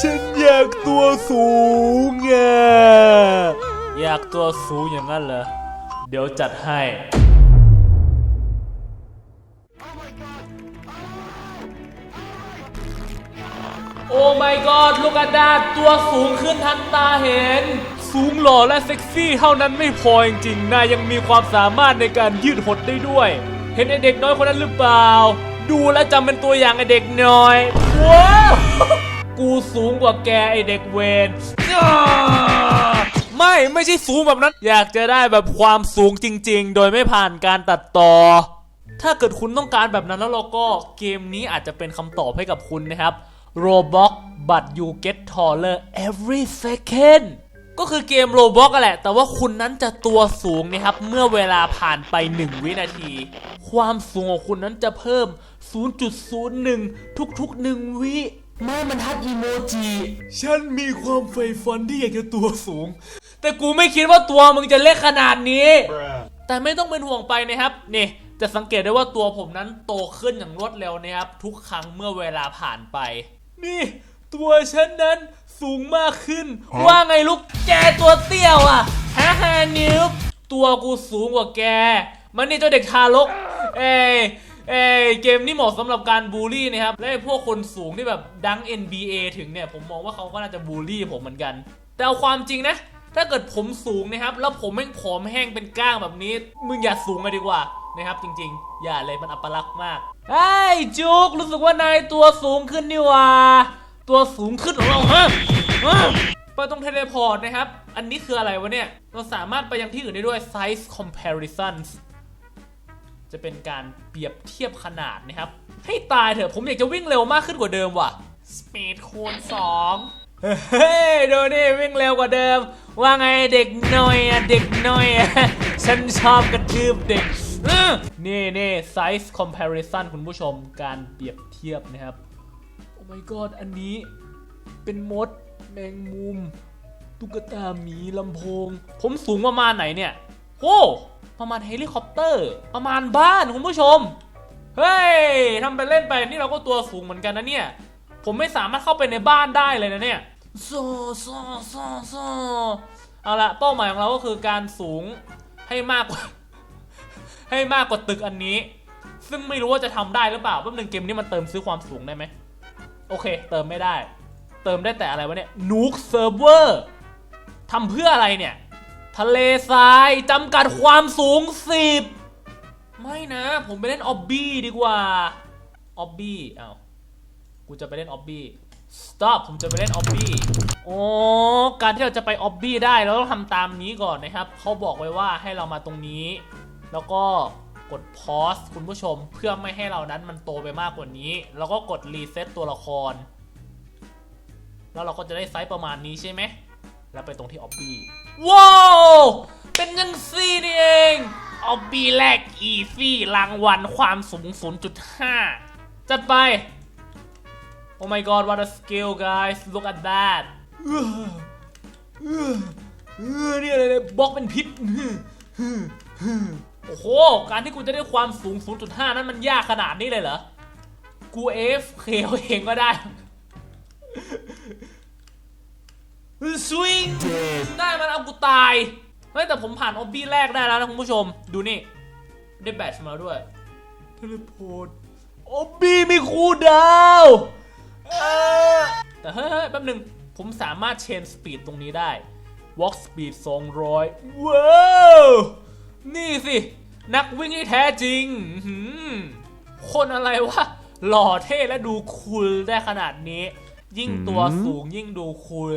ฉันอยากตัวสูงอะอยากตัวสูงอย่างนั้นเหรอ เดี๋ยวจัดให้ โอ้ my god ลูกอันดาตัวสูงขึ้นทันตาเห็น สูงหล่อและเซ็กซี่เท่านั้นไม่พอจริงๆนายยังมีความสามารถในการยืดหดได้ด้วย เห็นไอเด็กน้อยคนนั้นหรือเปล่า ดูแลวจำเป็นตัวอย่างไอเด็กน้อย ว้าวกูสูงกว่าแกไอเด็กเวนอ้าไม่ไม่ใช่สูงแบบนั้น อยากจะได้แบบความสูงจริง ๆ โดยไม่ผ่านการตัดต่อ ถ้าเกิดคุณต้องการแบบนั้นแล้วเราก็เกมนี้อาจจะเป็นคำตอบให้กับคุณนะครับ Roblox but you get taller every second ก็คือเกม Roblox อะแหละ แต่ว่าคุณนั้นจะตัวสูงนะครับ เมื่อเวลาผ่านไป 1 วินาที ความสูงของคุณนั้นจะเพิ่ม 0.01 ทุกๆ 1 วิไม่มันทัดอีโมจิ ฉันมีความใฝ่ฝันที่อยากจะตัวสูง แต่กูไม่คิดว่าตัวมึงจะเล็กขนาดนี้ แต่ไม่ต้องเป็นห่วงไปนะครับ นี่จะสังเกตได้ว่าตัวผมนั้นโตขึ้นอย่างรวดเร็วนะครับ ทุกครั้งเมื่อเวลาผ่านไป นี่ ตัวฉันนั้น สูงมากขึ้น ว่าไงลูกแกตัวเตี้ยวอะฮ่าฮ่านิ้วตัวกูสูงกว่าแก มันนี่เจ้าเด็กทารก เอ้ยเอ้ยเกมนี้เหมาะสำหรับการบูลลี่นะครับ และไอ้พวกคนสูงที่แบบดัง NBA ถึงเนี่ยผมมองว่าเขาก็น่าจะบูลลี่ผมเหมือนกัน แต่เอาความจริงนะ ถ้าเกิดผมสูงนะครับ แล้วผมแม่งผอมแห้งเป็นก้างแบบนี้ มึงอย่าสูงเลยดีกว่านะครับจริงๆ อย่าเลยมันอัปลักษณ์มากไอ้ยจุกรู้สึกว่านายตัวสูงขึ้นนี่หว่า ตัวสูงขึ้นของเราฮะฮะไปตรงเทเลพอร์ตนะครับ อันนี้คืออะไรวะเนี่ย เราสามารถไปยังที่อื่นได้ด้วย size comparison จะเป็นการเปรียบเทียบขนาดนะครับ ให้ตายเถอะผมอยากจะวิ่งเร็วมากขึ้นกว่าเดิมว่ะ speed คูณ2เฮ้ยดูนี่วิ่งเร็วกว่าเดิม ว่าไงเด็กน้อยอะเด็กน้อยอะฉันชอบกระทืบเด็กนี่นี่ size comparison คุณผู้ชมการเปรียบเทียบนะครับ my god อันนี้เป็นมด แมงมุม ตุ๊กตาหมีลำโพง ผมสูงประมาณไหนเนี่ยโอ้ประมาณเฮลิคอปเตอร์ ประมาณบ้านคุณผู้ชม เฮ้ยทำไปเล่นไปนี่เราก็ตัวสูงเหมือนกันนะเนี่ย ผมไม่สามารถเข้าไปในบ้านได้เลยนะเนี่ยโซโซโซโซเอาละเป้าหมายของเราก็คือการสูงให้มากกว่า ให้มากกว่าตึกอันนี้ ซึ่งไม่รู้ว่าจะทำได้หรือเปล่าแป๊บนึงเกมนี้มันเติมซื้อความสูงได้ไหม โอเค เติมไม่ได้ เติมได้แต่อะไรวะเนี่ยนูกเซิร์ฟเวอร์ทำเพื่ออะไรเนี่ย ทะเลทรายจำกัดความสูง 10 ไม่นะ ผมไปเล่นออบบี้ดีกว่าออบบี้อ้าวกูจะไปเล่นออบบี้ stop ผมจะไปเล่นออบบี้โอ๋อการที่เราจะไปออบบี้ได้เราต้องทำตามนี้ก่อนนะครับ เขาบอกไว้ว่าให้เรามาตรงนี้ แล้วก็ กดพอสคุณผู้ชมเพื่อไม่ให้เรานั้นมันโตไปมากกว่านี้ แล้วก็กดรีเซ็ตตัวละคร แล้วเราก็จะได้ไซส์ประมาณนี้ใช่ไหม แล้วไปตรงที่ออบบี้ว้าวเป็นยังซี่นี่เองออบบี้แรกอีซี่รางวัลความสูง 0.5 จัดไป Oh my god what a skill guys look at that เออเออเออนี่อะไรเนี่ยบล็อกเป็นพิษ โอ้โห การที่กูจะได้ความสูง 0.5 นั้นมันยากขนาดนี้เลยเหรอ กูเอฟเคเองก็ได้ สวิง ได้มันเอากูตาย เฮ้ยแต่ผมผ่านออบบี้แรกได้แล้วนะคุณผู้ชม ดูนี่ ได้แบตมาด้วย เทเลพอร์ตออบบี้มีคูดาวแต่เฮ้ยแป๊บหนึ่งผมสามารถเชนสปีดตรงนี้ได้ Walk Speed 200 ว้าว นี่สิ นักวิ่งที่แท้จริงอื้อหือคนอะไรวะ หล่อเท่และดูคูลได้ขนาดนี้ ยิ่งตัวสูงยิ่งดูคูล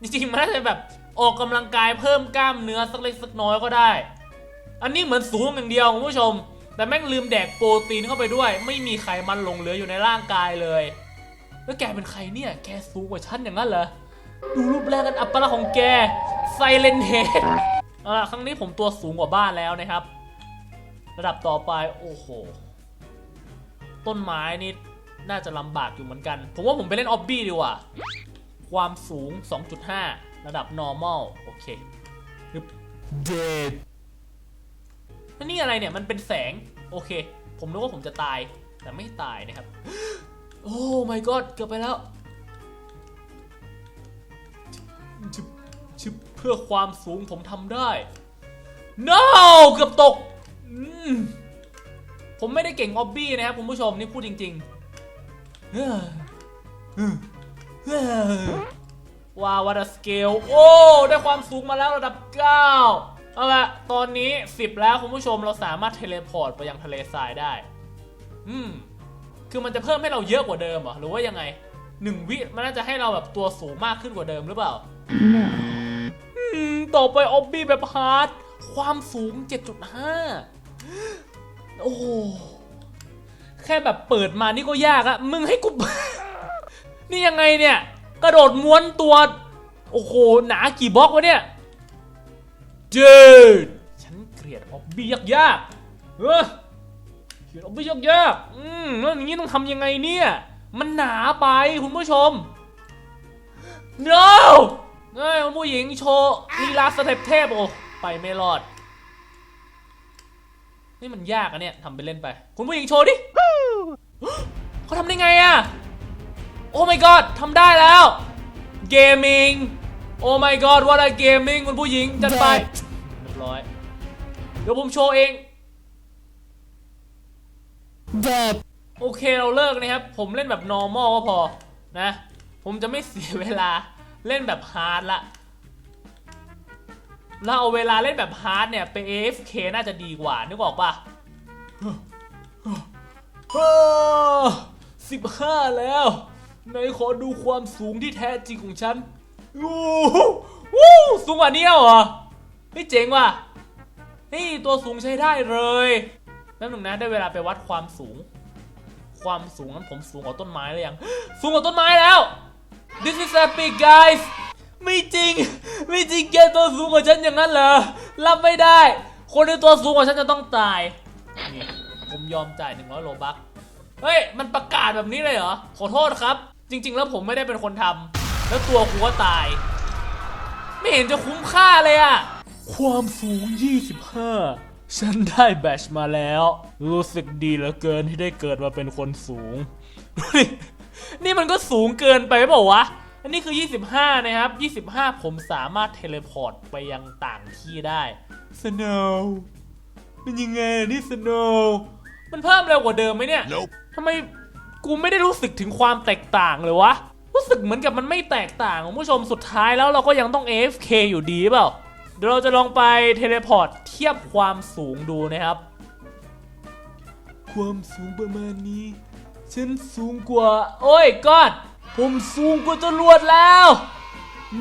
จริงๆ มันน่าจะแบบออกกำลังกายเพิ่มกล้ามเนื้อสักเล็กสักน้อยก็ได้ อันนี้เหมือนสูงอย่างเดียวคุณผู้ชม แต่แม่งลืมแดกโปรตีนเข้าไปด้วย ไม่มีไขมันหลงเหลืออยู่ในร่างกายเลย แล้วแกเป็นใครเนี่ย แกสูงกว่าฉันอย่างนั้นเหรอ ดูรูปแรกกันอัปลักษณ์ของแกไซเลนเฮดเอาล่ะครั้งนี้ผมตัวสูงกว่าบ้านแล้วนะครับ ระดับต่อไปโอ้โห ต้นไม้นี่น่าจะลำบากอยู่เหมือนกัน ผมว่าผมไปเล่นออบบี้ดีกว่า ความสูง 2.5 ระดับ normal โอเคฮึบเดดนี่อะไรเนี่ย มันเป็นแสง โอเค ผมนึกว่าผมจะตาย แต่ไม่ตายนะครับ โอ้ my god เกือบไปแล้ว ชิบเพื่อความสูงผมทำได้ no เกือบตกมผมไม่ได้เก่งออบบี้นะครับคุณผู้ชมนี่พูดจริงๆว้าววัดสเกลโอ้ได้ความสูงมาแล้วระดับ 9 เอาละตอนนี้ 10 แล้วคุณผู้ชมเราสามารถเทเลพอร์ตไปยังทะเลทรายได้ อืม คือมันจะเพิ่มให้เราเยอะกว่าเดิมเหรอ หรือว่ายังไงหนึ่งวิมันน่าจะให้เราแบบตัวสูงมากขึ้นกว่าเดิมหรือเปล่า No. ต่อไปออบบี้แบบฮาร์ดความสูง 7.5 โอ้โหแค่แบบเปิดมานี่ก็ยากอะมึงให้กู นี่ยังไงเนี่ย กระโดดม้วนตัว โอ้โห หนากี่บล็อกวะเนี่ย Dude ฉันเกลียดออบบี้ยากๆเออเกลียดออบบี้ยากๆอืมแล้วอย่างนี้ต้องทำยังไงเนี่ย มันหนาไปคุณผู้ชม No เฮ้ยผู้หญิงโชว์ลีลาสเต็ปเทพโอ้ไปไม่รอด นี่มันยากอะเนี่ยทำไปเล่นไป คุณผู้หญิงโชว์ดิเขาทำได้ไงอะโอ้ my god ทำได้แล้ว gaming โอ้ my god ว่าอะไร gaming คุณผู้หญิงจัดไปเรียบร้อย เดี๋ยวผมโชว์เอง Dead. โอเคเราเลิกนะครับ ผมเล่นแบบ normal ก็พอนะ ผมจะไม่เสียเวลา เล่นแบบ hard ละแล้วเอาเวลาเล่นแบบ hard เนี่ยไป AFK น่าจะดีกว่า นึกออกปะสิบห้าแล้วไหนขอดูความสูงที่แท้จริงของฉันโอ้โหวู้สูงกว่านี้เหรอเฮ้ยเจ๋งว่ะนี่ตัวสูงใช้ได้เลยแป๊บหนึงนะได้เวลาไปวัดความสูง ความสูงนั้นผมสูงกว่าต้นไม้เลยยัง สูงกว่าต้นไม้แล้ว This is epic guys ไม่จริง ไม่จริงแกตัวสูงกว่าฉันอย่างนั้นเหรอ รับไม่ได้ คนที่ตัวสูงกว่าฉันจะต้องตาย นี่ ผมยอมจ่าย 100 โลบัค เฮ้ย มันประกาศแบบนี้เลยเหรอ ขอโทษครับ จริง ๆ แล้วผมไม่ได้เป็นคนทำ แล้วตัวกูก็ตาย ไม่เห็นจะคุ้มค่าเลยอะความสูง 25 ฉันได้แบชมาแล้ว รู้สึกดีเหลือเกินที่ได้เกิดมาเป็นคนสูง นี่มันก็สูงเกินไปเปล่าวะ อันนี้คือ 25 นะครับ 25 ผมสามารถเทเลพอร์ตไปยังต่างที่ได้สโนว์เป็นยังไงนี่สโนว์มันเพิ่มเร็วกว่าเดิมไหมเนี่ย Nope. ทำไมกูไม่ได้รู้สึกถึงความแตกต่างเลยวะ รู้สึกเหมือนกับมันไม่แตกต่างคุณผู้ชมสุดท้ายแล้วเราก็ยังต้อง AFK อยู่ดีเปล่า เดี๋ยวเราจะลองไปเทเลพอร์ตเทียบความสูงดูนะครับ ความสูงประมาณนี้ ฉันสูงกว่า โอ้ยกอดผมสูงกว่าจรวดแล้ว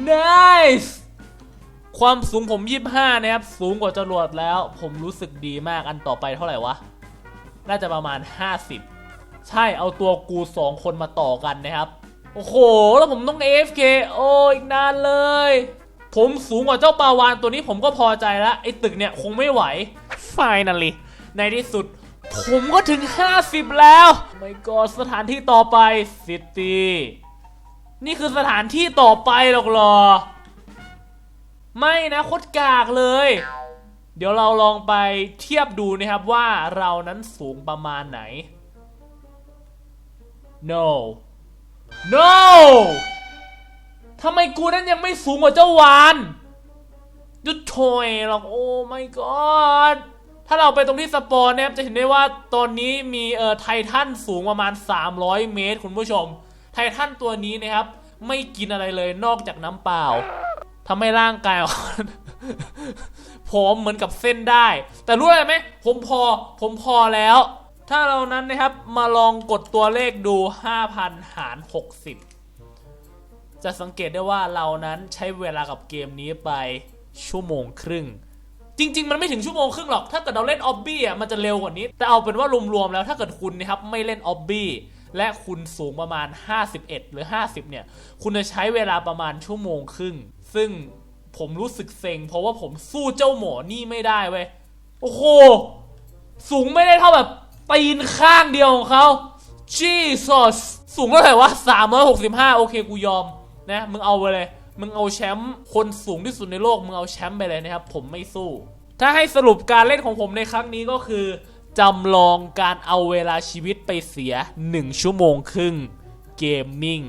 nice ความสูงผม 25 นะครับ สูงกว่าจรวดแล้ว ผมรู้สึกดีมากอันต่อไปเท่าไหร่วะ น่าจะประมาณ 50 ใช่เอาตัวกู 2 คนมาต่อกันนะครับ โอ้โห แล้วผมต้อง AFK โอ้อีกนานเลย ผมสูงกว่าเจ้าปาวานตัวนี้ผมก็พอใจแล้วไอ้ตึกเนี่ยคงไม่ไหว Finally ในที่สุด ผมก็ถึง 50 แล้วไม่ก็สถานที่ต่อไป City นี่คือสถานที่ต่อไปหรอกหรอ ไม่นะโคตรกากเลย เดี๋ยวเราลองไปเทียบดูนะครับว่าเรานั้นสูงประมาณไหน no no ทำไมกูนั้นยังไม่สูงกว่าเจ้าวานหยุดโชยหรอกโอ้ my god ถ้าเราไปตรงที่สปอนเนี่ยจะเห็นได้ว่าตอนนี้มีเอ่อไททันสูงประมาณ 300 เมตร คุณผู้ชม ไททันตัวนี้นะครับ ไม่กินอะไรเลยนอกจากน้ำเปล่าทำให้ร่างกายผอมเหมือนกับเส้นได้ แต่รู้อะไรไหมผมพอผมพอแล้ว ถ้าเรานั้นนะครับมาลองกดตัวเลขดู 5,000 หาร 60 จะสังเกตได้ว่าเรานั้นใช้เวลากับเกมนี้ไปชั่วโมงครึ่ง จริง ๆ มันไม่ถึงชั่วโมงครึ่งหรอก ถ้าเกิดเราเล่นออบบี้อะมันจะเร็วกว่านี้ แต่เอาเป็นว่ารวมๆแล้วถ้าเกิดคุณนะครับไม่เล่นออบบี้และคุณสูงประมาณ 51 หรือ 50 เนี่ย คุณจะใช้เวลาประมาณชั่วโมงครึ่ง ซึ่งผมรู้สึกเซ็ง เพราะว่าผมสู้เจ้าหมอนี่ไม่ได้เว้ย โอ้โห สูงไม่ได้เท่าแบบตีนข้างเดียวของเขา Jesus สูงเท่าไหร่วะ365 โอเคกูยอมนะ มึงเอาไปเลย มึงเอาแชมป์คนสูงที่สุดในโลกมึงเอาแชมป์ไปเลยนะครับ ผมไม่สู้ ถ้าให้สรุปการเล่นของผมในครั้งนี้ก็คือจำลองการเอาเวลาชีวิตไปเสีย 1 ชั่วโมงครึ่งเกมมิ่ง